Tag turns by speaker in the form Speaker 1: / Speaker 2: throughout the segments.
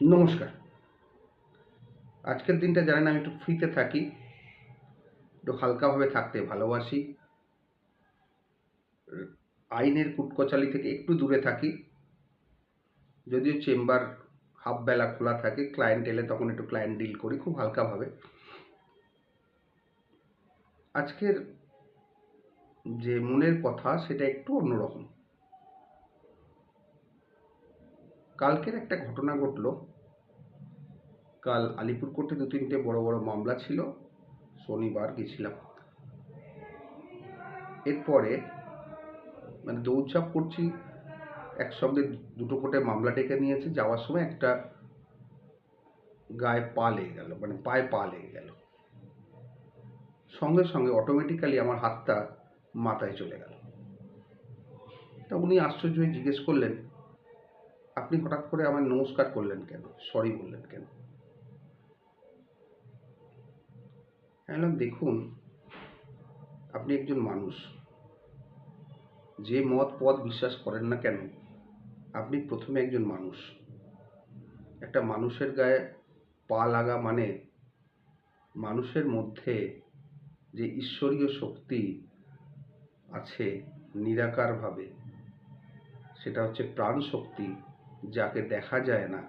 Speaker 1: নমস্কার। আজকের দিনটা জানেন আমি একটু ফ্রিতে থাকি, একটু হালকাভাবে থাকতে ভালোবাসি। আইনের কুটকচালি থেকে একটু দূরে থাকি, যদিও চেম্বার হাফ বেলা খোলা থাকে ক্লায়েন্ট এলে তখন একটু ক্লায়েন্ট ডিল করি খুব হালকাভাবে। আজকের যে মনের কথা সেটা একটু অন্যরকম। কালকের একটা ঘটনা ঘটলো। কাল আলিপুর কোর্টে দু তিনটে বড় বড় মামলা ছিল, শনিবার গেছিলাম। এরপরে মানে দৌড়ঝাঁপ করছি একসঙ্গে দুটো কোর্টে মামলা ডেকে নিয়েছে, যাওয়ার সময় একটা গায়ে পা লেগে গেল মানে পায়ে পা লেগে গেল। সঙ্গে সঙ্গে অটোমেটিক্যালি আমার হাতটা মাথায় চলে গেল। তা উনি আশ্চর্য হয়ে জিজ্ঞেস করলেন আপনি হঠাৎ করে আমার নমস্কার করলেন কেন? সরি বললেন কেন? বললাম দেখুন, আপনি একজন মানুষ। যে মত পথ বিশ্বাস করেন না কেন, আপনি প্রথমে একজন মানুষ। একটা মানুষের গায়ে পা লাগা মানে মানুষের মধ্যে যে ঈশ্বরীয় শক্তি আছে নিরাকারভাবে, সেটা হচ্ছে প্রাণ শক্তি যাকে দেখা যায় না,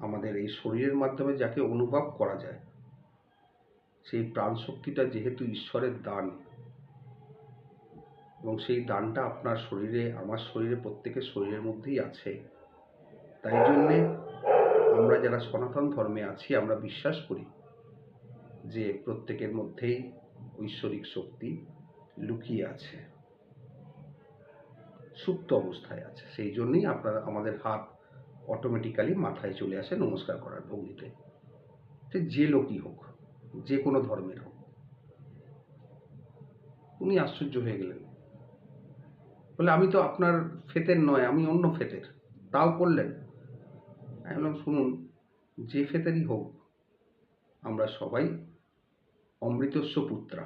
Speaker 1: আমাদের এই শরীরের মাধ্যমে যাকে অনুভব করা যায়, সেই প্রাণ শক্তিটা যেহেতু ঈশ্বরের দান এবং সেই দানটা আপনার শরীরে, আমার শরীরে, প্রত্যেকের শরীরের মধ্যেই আছে, তাই জন্যে আমরা যারা সনাতন ধর্মে আছি, আমরা বিশ্বাস করি যে প্রত্যেকের মধ্যেই ঐশ্বরিক শক্তি লুকিয়ে আছে। সুপ্ত অবস্থায় আছে। সেই জন্যই আপনার আমাদের হাত অটোমেটিক্যালি মাথায় চলে আসে নমস্কার করার ভঙ্গিতে। সে যে লোকই হোক, যে কোনো ধর্মের হোক, উনি আশ্চর্য হয়ে গেলেন। বলে, আমি তো আপনার ফেতের নয়, আমি অন্য ফেতের। তাও করলেন। আমি শুনুন, যে ফেতেরই হোক, আমরা সবাই অমৃতস্ব পুত্রা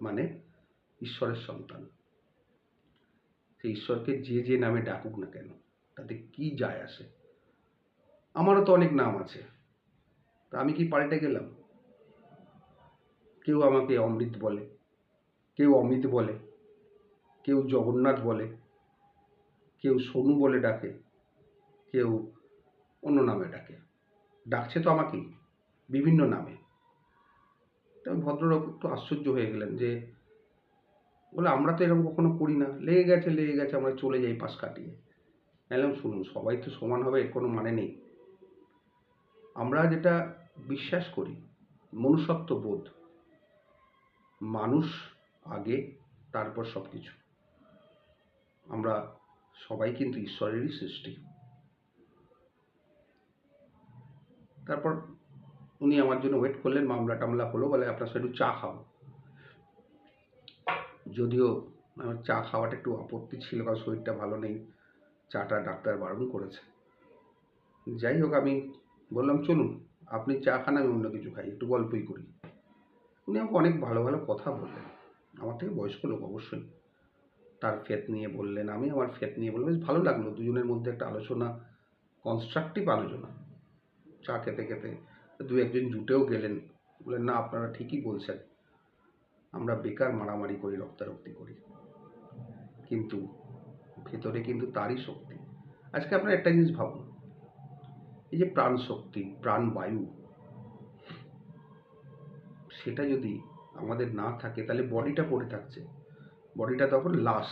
Speaker 1: মানে ঈশ্বরের সন্তান। সেই ঈশ্বরকে যে যে নামে ডাকুক না কেন, তাতে কি যায় আসে? আমারও তো অনেক নাম আছে। তা আমি কি পাল্টে গেলাম? কেউ আমাকে অমৃত বলে, কেউ অমিত বলে, কেউ জগন্নাথ বলে, কেউ সোনু বলে ডাকে, কেউ অন্য নামে ডাকে। ডাকছে তো আমাকেই, বিভিন্ন নামে। তা ভদ্রলোক একটু আশ্চর্য হয়ে গেলেন যে বলে, আমরা তো এরকম কখনো করি না। লেগে গেছে লেগে গেছে, আমরা চলে যাই পাশ কাটিয়ে। এলাম শুনুন, সবাই তো সমান হবে, এর কোনো মানে নেই। আমরা যেটা বিশ্বাস করি, মনুষ্যত্ব বোধ, মানুষ আগে, তারপর সব কিছু আমরা সবাই কিন্তু ঈশ্বরেরই সৃষ্টি। তারপর উনি আমার জন্য ওয়েট করলেন মামলা টামলা হলো, বলে, আপনার একটু চা খাও যদিও আমার চা খাওয়াটা একটু আপত্তি ছিল কারণ শরীরটা ভালো নেই, চাটা ডাক্তার বারণ করেছে। যাই হোক, আমি বললাম, চলুন, আপনি চা খান, আমি অন্য কিছু খাই, একটু গল্পই করি। উনি আমাকে অনেক ভালো ভালো কথা বললেন, আমার থেকে বয়স্ক লোক অবশ্যই। তার ফেত নিয়ে বললেন, আমি আমার ফেত নিয়ে বললাম, বেশ ভালো লাগল, দুজনের মধ্যে একটা আলোচনা কনস্ট্রাকটিভ আলোচনা। চা খেতে খেতে দু একজন জুটেও গেলেন, বললেন, না, আপনারা ঠিকই বলছেন। আমরা বেকার মারামারি করি, রক্তারক্তি করি। কিন্তু ভেতরে কিন্তু তারই শক্তি। আজকে আপনারা একটা জিনিস ভাবুন। এই যে প্রাণ শক্তি, প্রাণ বায়ু, সেটা যদি আমাদের না থাকে, তাহলে বডিটা পড়ে থাকছে। বডিটা তখন লাশ।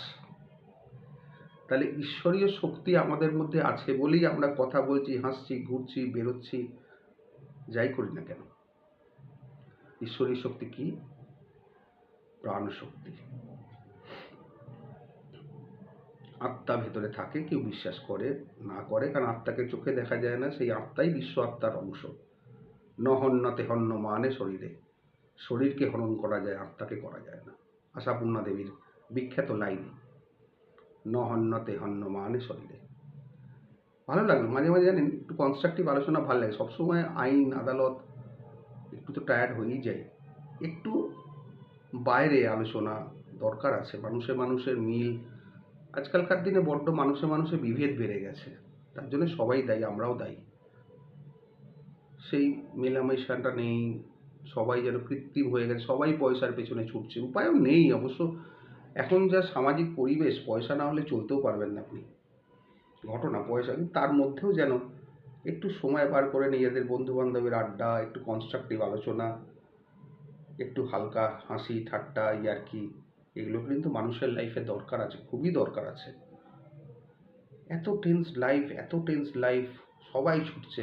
Speaker 1: তাহলে ঈশ্বরীয় শক্তি আমাদের মধ্যে আছে বলেই আমরা কথা বলছি, হাসছি, ঘুরছি, বেরোচ্ছি, যাই করি না কেন? ঈশ্বরীয় শক্তি কি? প্রাণ শক্তি আত্মা ভেতরে থাকে, কেউ বিশ্বাস করে, না করে, কারণ আত্মাকে চোখে দেখা যায় না, সেই আত্মাই বিশ্ব আত্মার অংশ। নহন্যতে হন্য মানে শরীরে। শরীরকে হনন করা যায়, আত্মাকে করা যায় না। আশাপূর্ণা দেবীর বিখ্যাত লাইন নহন্যতে হন্য মানে শরীরে। ভালো লাগল, মাঝে মাঝে জানেন, একটু কনস্ট্রাকটিভ আলোচনা ভালো লাগে। সবসময় আইন, আদালত, একটু তো টায়ার্ড হয়েই যায়। একটু বাইরে আলোচনা দরকার আছে। মানুষে মানুষের মিল। আজকালকার দিনে বড্ড মানুষে মানুষে বিভেদ বেড়ে গেছে। তার জন্য সবাই দায়ী, আমরাও দায়ী। সেই মেলামেশাটা নেই, সবাই যেন কৃত্রিম হয়ে গেছে, সবাই পয়সার পেছনে ছুটছে। উপায়ও নেই অবশ্য। এখন যা সামাজিক পরিবেশ, পয়সা না হলে চলতেও পারবেন না আপনি। ঘটনা, পয়সা, কিন্তু তার মধ্যেও যেন একটু সময় বার করে নিজেদের বন্ধু বান্ধবের আড্ডা, একটু কনস্ট্রাকটিভ আলোচনা একটু হালকা হাসি, ঠাট্টা, ইয়ার্কি এগুলো কিন্তু মানুষের লাইফে দরকার আছে, খুবই দরকার আছে। এত টেন্স লাইফ এত টেন্স লাইফ সবাই ছুটছে।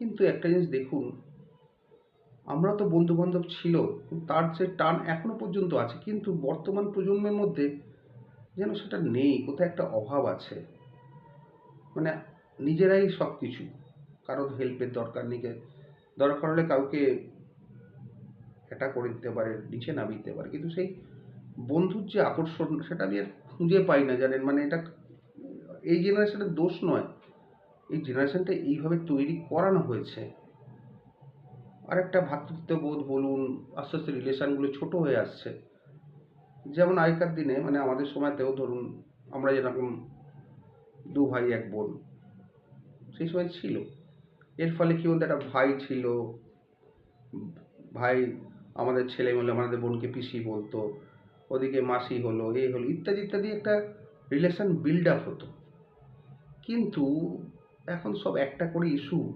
Speaker 1: কিন্তু একটা জিনিস দেখুন, আমরা তো বন্ধু বান্ধব ছিল তার যে টান এখনও পর্যন্ত আছে, কিন্তু বর্তমান প্রজন্মের মধ্যে যেন সেটা নেই, কোথায় একটা অভাব আছে। মানে নিজেরাই সব কিছু কারোর হেল্পের দরকার নেই, দরকার হলে কাউকে এটা করে দিতে পারে, নিচে নামিয়ে দিতে পারে। কিন্তু সেই বন্ধুর যে আকর্ষণ, সেটা আমি আর খুঁজে পাই না, জানেন? মানে এটা এই জেনারেশনের দোষ নয়। এই জেনারেশনটা এইভাবে তৈরি করানো হয়েছে। আর একটা ভ্রাতৃত্ববোধ বলুন, আস্তে আস্তে রিলেশানগুলো ছোট হয়ে আসছে। যেমন আগেকার দিনে মানে আমাদের সময়তেও ধরুন, আমরা যেরকম দু ভাই, এক বোন, সেই সময় ছিল। এর ফলে কি বলতো, একটা ভাই ছিল, ভাই আমাদের ছেলে মেলে আমাদের বোনকে পিসি বলতো, ওদিকে মাসি হলো এই হলো, ইত্যাদি ইত্যাদি একটা রিলেশন বিল্ড আপ হতো। কিন্তু এখন সব একটা করে ইস্যু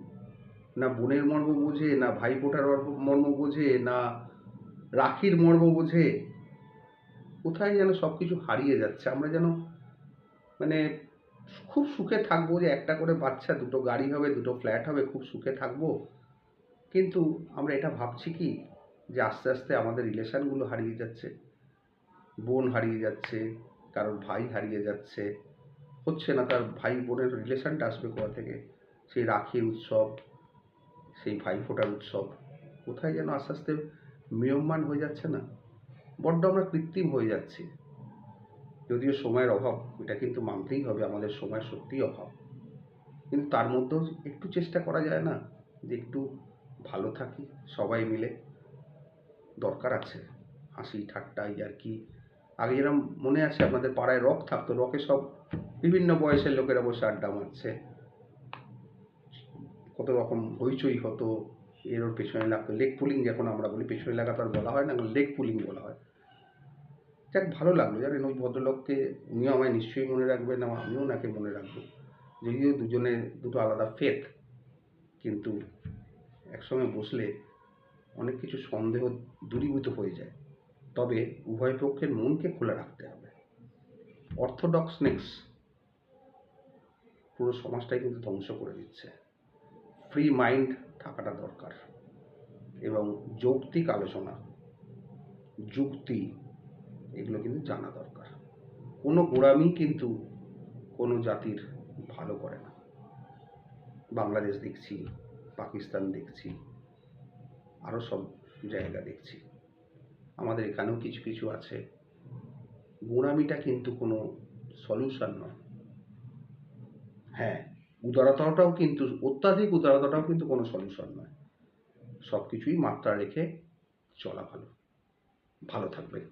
Speaker 1: না বোনের মর্ম বোঝে, না ভাই ফোটার মর্ম বোঝে, না রাখির মর্ম বোঝে। কোথায় যেন সব কিছু হারিয়ে যাচ্ছে। আমরা যেন মানে খুব সুখে থাকব যে একটা করে বাচ্চা, দুটো গাড়ি হবে, দুটো ফ্ল্যাট হবে, খুব সুখে থাকব। কিন্তু আমরা এটা ভাবছি কি? যে আস্তে আস্তে আমাদের রিলেশানগুলো হারিয়ে যাচ্ছে। বোন হারিয়ে যাচ্ছে, কারোর ভাই হারিয়ে যাচ্ছে, হচ্ছে না তার ভাই বোনের রিলেশানটা আসবে কোথা থেকে? সেই রাখির উৎসব, সেই ভাই ফোটার উৎসব, কোথায় যেন আস্তে আস্তে মিয়মান হয়ে যাচ্ছে না? বড্ড আমরা কৃত্রিম হয়ে যাচ্ছি। যদিও সময়ের অভাব, এটা কিন্তু মানতেই হবে, আমাদের সময় সত্যিই অভাব। কিন্তু তার মধ্যেও একটু চেষ্টা করা যায় না যে একটু ভালো থাকি, সবাই মিলে। দরকার আছে। হাসি, ঠাট্টা আর কি। আগে যেরকম মনে আছে আপনাদের পাড়ায় রক থাকতো, রকে সব বিভিন্ন বয়সের লোকেরা বসে আড্ডা মারছে। কত রকম হইচই হতো, এর ওর পেছনে লাগতো। লেগ পুলিং যখন আমরা বলি, পেছনে লাগা তো আর বলা হয় না লেগ পুলিং বলা হয়। যাক, ভালো লাগল। জানেন ওই ভদ্রলোককে উনিও আমায় নিশ্চয়ই মনে রাখবেন এবং আমিও ওনাকে মনে রাখব। যদিও দুজনে দুটো আলাদা ফেথ কিন্তু একসঙ্গে বসলে অনেক কিছু সন্দেহ দূরীভূত হয়ে যায়। তবে উভয় পক্ষের মনকে খোলা রাখতে হবে। অর্থোডক্সনেক্স পুরো সমাজটাই কিন্তু ধ্বংস করে দিচ্ছে। ফ্রি মাইন্ড থাকাটা দরকার এবং যৌক্তিক আলোচনা, যুক্তি, এগুলো কিন্তু জানা দরকার। কোনো গোড়ামি কিন্তু কোনো জাতির ভালো করে না। বাংলাদেশ দেখছি, পাকিস্তান দেখছি আরও সব জায়গা দেখছি। আমাদের এখানেও কিছু কিছু আছে। গোড়ামিটা কিন্তু কোনো সলিউশন নয়। হ্যাঁ উদারতাটাও কিন্তু, অত্যাধিক উদারতাটাও কিন্তু কোনো সলিউশন নয়। সব কিছুই মাত্রা রেখে চলা ভালো। ভালো থাকবেন।